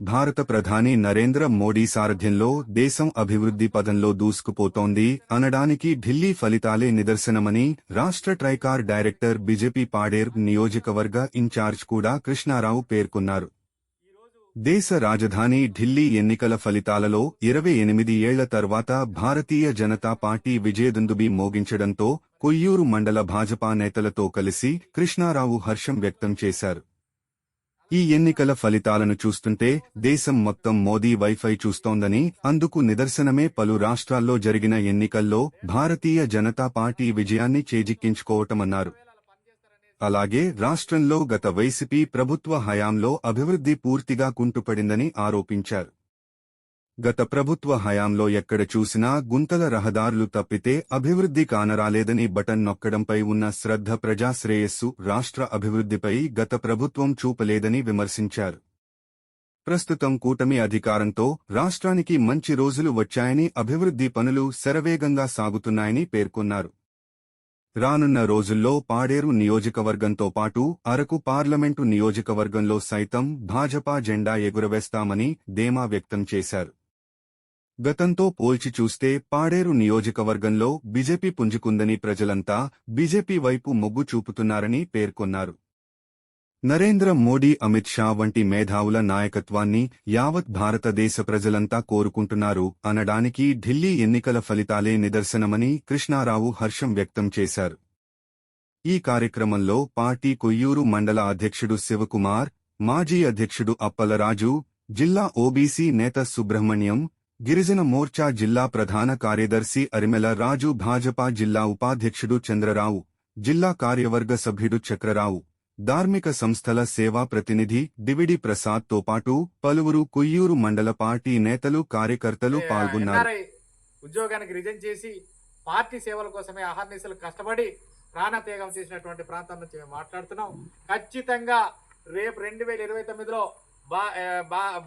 భారత ప్రధాని నరేంద్ర మోడీ సారథ్యంలో దేశం అభివృద్ధి పదంలో దూసుకుపోతోంది అనడానికి ఢిల్లీ ఫలితాలే నిదర్శనమని రాష్ట్ర ట్రైకార్ డైరెక్టర్ బీజేపీ పాడేర్ నియోజకవర్గ ఇన్ఛార్జ్ కూడా కృష్ణారావు పేర్కొన్నారు. దేశ రాజధాని ఢిల్లీ ఎన్నికల ఫలితాలలో ఇరవై ఎనిమిది ఏళ్ళ తర్వాత భారతీయ జనతా పార్టీ విజయదుందుబి మోగించడంతో కొయ్యూరు మండల భాజపా నేతలతో కలిసి కృష్ణారావు హర్షం వ్యక్తం చేశారు. ఈ ఎన్నికల ఫలితాలను చూస్తుంటే దేశం మొత్తం మోదీ వైఫై చూస్తోందని అందుకు నిదర్శనమే పలు రాష్ట్రాల్లో జరిగిన ఎన్నికల్లో భారతీయ జనతా పార్టీ విజయాన్ని చేజిక్కించుకోవటమన్నారు. అలాగే రాష్ట్రంలో గత వైసీపీ ప్రభుత్వ హయాంలో అభివృద్ధి పూర్తిగా కుంటుపడిందని ఆరోపించారు. గత ప్రభుత్వ హయాంలో ఎక్కడ చూసినా గుంతల రహదారులు తప్పితే అభివృద్ధి కానరాలేదని బటన్ నొక్కడంపై ఉన్న శ్రద్ధ ప్రజాశ్రేయస్సు రాష్ట్ర అభివృద్ధిపై గత ప్రభుత్వం చూపలేదని విమర్శించారు. ప్రస్తుతం కూటమి అధికారంతో రాష్ట్రానికి మంచి రోజులు వచ్చాయని అభివృద్ధి పనులు శరవేగంగా సాగుతున్నాయని పేర్కొన్నారు. రానున్న రోజుల్లో పాడేరు నియోజకవర్గంతో పాటు అరకు పార్లమెంటు నియోజకవర్గంలో సైతం భాజపా జెండా ఎగురవేస్తామని ధీమా వ్యక్తం చేశారు. గతంతో పోల్చి చూస్తే పాడేరు నియోజకవర్గంలో బీజేపీ పుంజుకుందని ప్రజలంతా బీజేపీ వైపు మొగ్గు చూపుతున్నారని పేర్కొన్నారు. నరేంద్ర మోడీ అమిత్ షా వంటి మేధావుల నాయకత్వాన్ని యావత్ భారతదేశ ప్రజలంతా కోరుకుంటున్నారు అనడానికి ఢిల్లీ ఎన్నికల ఫలితాలే నిదర్శనమని కృష్ణారావు హర్షం వ్యక్తం చేశారు. ఈ కార్యక్రమంలో పార్టీ కొయ్యూరు మండల అధ్యక్షుడు శివకుమార్ మాజీ అధ్యక్షుడు అప్పలరాజు జిల్లా ఓబీసీ నేత సుబ్రహ్మణ్యం గిరిజన మోర్చా జిల్లా ప్రధాన కార్యదర్శి అరిమెల రాజు భాజపా జిల్లా ఉపాధ్యక్షుడు చంద్రరావు జిల్లా కార్యవర్గ సభ్యుడు చక్రరావు ధార్మిక సంస్థల సేవా ప్రతినిధి డివిడి ప్రసాద్తో పాటు పలువురు కుయ్యూరు మండల పార్టీ నేతలు కార్యకర్తలు పాల్గొన్నారు. ఉద్యోగానికి రిజైన్ చేసి పార్టీ సేవల కోసమే అహర్నిశలు కష్టపడి ప్రాణత్యాగం చేసినటువంటి ప్రాంతం నుంచి మేము మాట్లాడుతున్నాం. ఖచ్చితంగా రేపు రెండు వేల ఇరవై తొమ్మిదిలో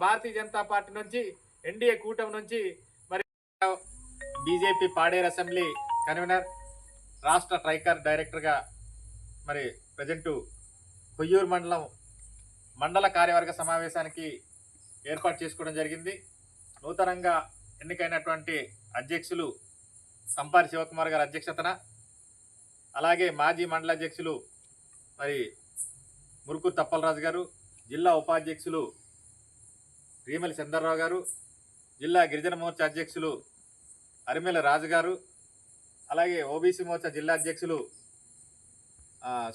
భారతీయ జనతా పార్టీ నుంచి ఎన్డీఏ కూటమి నుంచి మరి బీజేపీ పాడేరు అసెంబ్లీ కన్వీనర్ రాష్ట్ర ట్రైకార్ డైరెక్టర్గా మరి ప్రజెంటు కొయ్యూరు మండలం మండల కార్యవర్గ సమావేశానికి ఏర్పాటు చేసుకోవడం జరిగింది. నూతనంగా ఎన్నికైనటువంటి అధ్యక్షులు సంపారి శివకుమార్ గారి అధ్యక్షతన అలాగే మాజీ మండల అధ్యక్షులు మరి మురుకు తప్పలరాజు గారు జిల్లా ఉపాధ్యక్షులు రీమలి చంద్రరావు గారు జిల్లా గిరిజన మోర్చా అధ్యక్షులు అరిమెల రాజు గారు అలాగే ఓబీసీ మోర్చా జిల్లా అధ్యక్షులు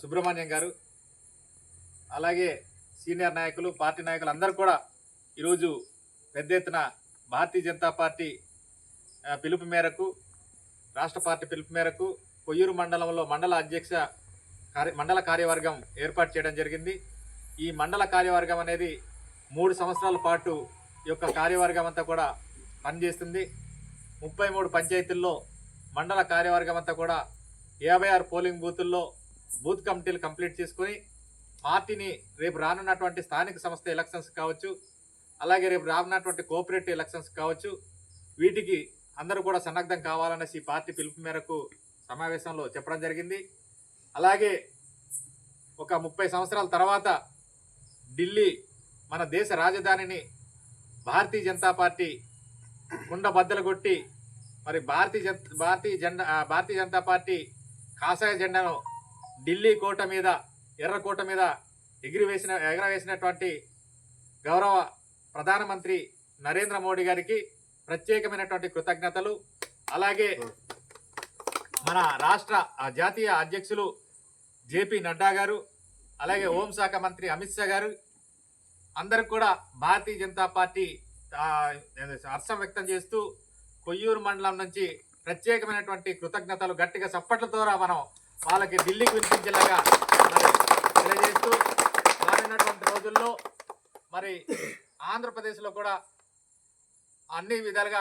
సుబ్రహ్మణ్యం గారు అలాగే సీనియర్ నాయకులు పార్టీ నాయకులు అందరూ కూడా ఈరోజు పెద్ద ఎత్తున భారతీయ జనతా పార్టీ పిలుపు మేరకు రాష్ట్ర పార్టీ పిలుపు మేరకు కొయ్యూరు మండలంలో మండల అధ్యక్ష కార్య మండల కార్యవర్గం ఏర్పాటు చేయడం జరిగింది. ఈ మండల కార్యవర్గం అనేది మూడు సంవత్సరాల పాటు ఈ యొక్క కార్యవర్గం అంతా కూడా పనిచేస్తుంది. ముప్పై మూడు పంచాయతీల్లో మండల కార్యవర్గం అంతా కూడా యాభై ఆరు పోలింగ్ బూతుల్లో బూత్ కమిటీలు కంప్లీట్ చేసుకొని పార్టీని రేపు రానున్నటువంటి స్థానిక సంస్థ ఎలక్షన్స్ కావచ్చు అలాగే రేపు రానున్నటువంటి కోఆపరేటివ్ ఎలక్షన్స్ కావచ్చు వీటికి అందరూ కూడా సన్నద్ధం కావాలనేసి పార్టీ పిలుపు మేరకు సమావేశంలో చెప్పడం జరిగింది. అలాగే ఒక ముప్పై సంవత్సరాల తర్వాత ఢిల్లీ మన దేశ రాజధానిని భారతీయ జనతా పార్టీ కుండ బద్దలు కొట్టి మరి భారతీయ జన్ భారతీయ జెండా భారతీయ జనతా పార్టీ కాషాయ జెండాను ఢిల్లీ కోట మీద ఎర్ర కోట మీద ఎగిరివేసిన ఎగరవేసినటువంటి గౌరవ ప్రధానమంత్రి నరేంద్ర మోడీ గారికి ప్రత్యేకమైనటువంటి కృతజ్ఞతలు. అలాగే మన రాష్ట్ర జాతీయ అధ్యక్షులు జేపీ నడ్డా గారు అలాగే హోంశాఖ మంత్రి అమిత్ షా గారు అందరికి కూడా భారతీయ జనతా పార్టీ హర్షం వ్యక్తం చేస్తూ కొయ్యూరు మండలం నుంచి ప్రత్యేకమైనటువంటి కృతజ్ఞతలు గట్టిగా చప్పట్ల ద్వారా మనం వాళ్ళకి ఢిల్లీకి వినిపించేలాగా మరి తెలియజేస్తూ రానున్నటువంటి రోజుల్లో మరి ఆంధ్రప్రదేశ్లో కూడా అన్ని విధాలుగా